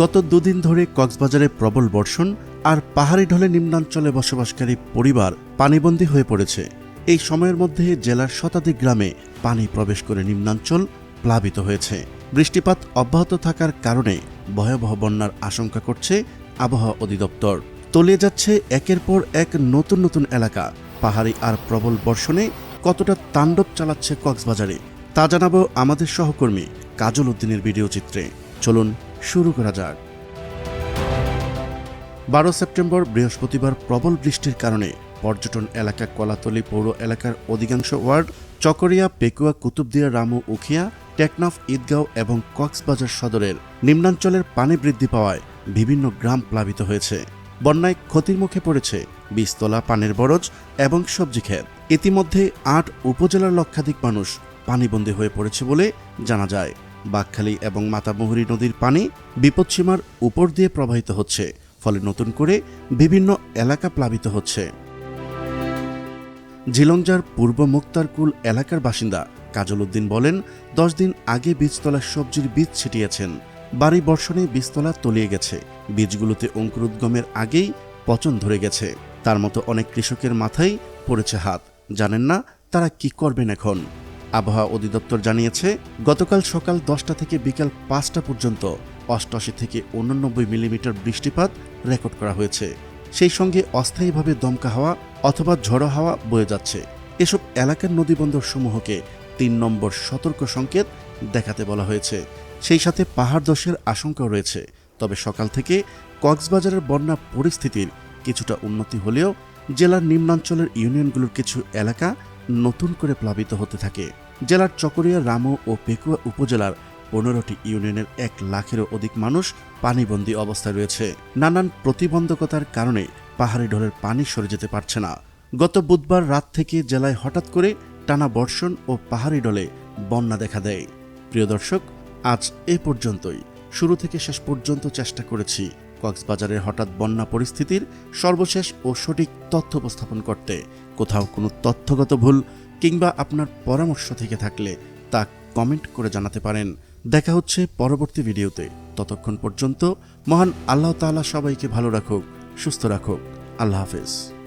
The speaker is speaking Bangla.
গত দুদিন ধরে কক্সবাজারে প্রবল বর্ষণ আর পাহাড়ি ঢলে নিম্নাঞ্চলে বসবাসকারী পরিবার পানিবন্দী হয়ে পড়েছে। এই সময়ের মধ্যে জেলার শতাধিক গ্রামে পানি প্রবেশ করে নিম্নাঞ্চল প্লাবিত হয়েছে। বৃষ্টিপাত অব্যাহত থাকার কারণে ভয়াবহ বন্যার আশঙ্কা করছে আবহাওয়া অধিদপ্তর। তলিয়ে যাচ্ছে একের পর এক নতুন নতুন এলাকা। পাহাড়ি আর প্রবল বর্ষণে কতটা তাণ্ডব চালাচ্ছে কক্সবাজারে তা জানাব আমাদের সহকর্মী কাজল উদ্দিনের ভিডিও চিত্রে। চলুন শুরু করা যাক। বারো সেপ্টেম্বর বৃহস্পতিবার প্রবল বৃষ্টির কারণে পর্যটন এলাকা কলাতলি পৌর এলাকার অধিকাংশ ওয়ার্ড চকরিয়া, পেকুয়া, কুতুবদিয়া, রামু, উখিয়া, টেকনাফ, ঈদগাঁও এবং কক্সবাজার সদরের নিম্নাঞ্চলের পানি বৃদ্ধি পাওয়ায় বিভিন্ন গ্রাম প্লাবিত হয়েছে। বন্যায় ক্ষতির মুখে পড়েছে বীজতলা, পানের বরজ এবং সবজি ক্ষেত। ইতিমধ্যে আট উপজেলার লক্ষাধিক মানুষ পানিবন্দী হয়ে পড়েছে বলে জানা যায়। বাঘখালী এবং মাতামুহুরী নদীর পানি বিপদসীমার উপর দিয়ে প্রবাহিত হচ্ছে, ফলে নতুন করে বিভিন্ন এলাকা প্লাবিত হচ্ছে। ঝিলংজার পূর্ব মুক্তারকুল এলাকার বাসিন্দা কাজল উদ্দিন বলেন, দশ দিন আগে বীজতলার সবজির বীজ ছিটিয়েছেন। বাড়ি বর্ষণে বীজতলা তলিয়ে গেছে। বীজগুলোতে অঙ্কুরোদ্গমের আগেই পচন ধরে গেছে। তার মতো অনেক কৃষকের মাথায় পড়েছে হাত। জানেন না তারা কি করবেন এখন। আবহাওয়া অধিদপ্তর জানিয়েছে, গতকাল সকাল দশটা থেকে বিকাল পাঁচটা পর্যন্ত অষ্টআশি থেকে উননব্বই মিলিমিটার বৃষ্টিপাত রেকর্ড করা হয়েছে। সেই সঙ্গে অস্থায়ীভাবে দমকা হাওয়া অথবা ঝড়ো হাওয়া বয়ে যাচ্ছে। এসব এলাকার নদীবন্দর সমূহকে তিন নম্বর সতর্ক সংকেত দেখাতে বলা হয়েছে। সেই সাথে পাহাড় ধসের আশঙ্কাও রয়েছে। তবে সকাল থেকে কক্সবাজারের বন্যা পরিস্থিতির কিছুটা উন্নতি হলেও জেলার নিম্নাঞ্চলের ইউনিয়নগুলোর কিছু এলাকা নতুন করে প্লাবিত হতে থাকে। জেলার চকরিয়া, রামু ও পেকুয়া উপজেলার পনেরোটি ইউনিয়নের এক লাখেরও অধিক মানুষ পানিবন্দী অবস্থায় রয়েছে। নানান প্রতিবন্ধকতার কারণে পাহাড়ি ঢলের পানি সরে যেতে পারছে না। গত বুধবার রাত থেকে জেলায় হঠাৎ করে টানা বর্ষণ ও পাহাড়ি ডলে বন্যা দেখা দেয়। প্রিয় দর্শক, আজ এ পর্যন্তই। শুরু থেকে শেষ পর্যন্ত চেষ্টা করেছি। কক্সবাজারের হঠাৎ বন্যা পরিস্থিতির সর্বশেষ ও সঠিক তথ্য উপস্থাপন করতে কোথাও কোনো তথ্যগত ভুল কিংবা আপনার পরামর্শ থেকে থাকলে তা কমেন্ট করে জানাতে পারেন। দেখা হচ্ছে পরবর্তী ভিডিওতে। ততক্ষণ পর্যন্ত মহান আল্লাহ তাআলা সবাইকে ভালো রাখুক, সুস্থ রাখুক। আল্লাহ হাফেজ।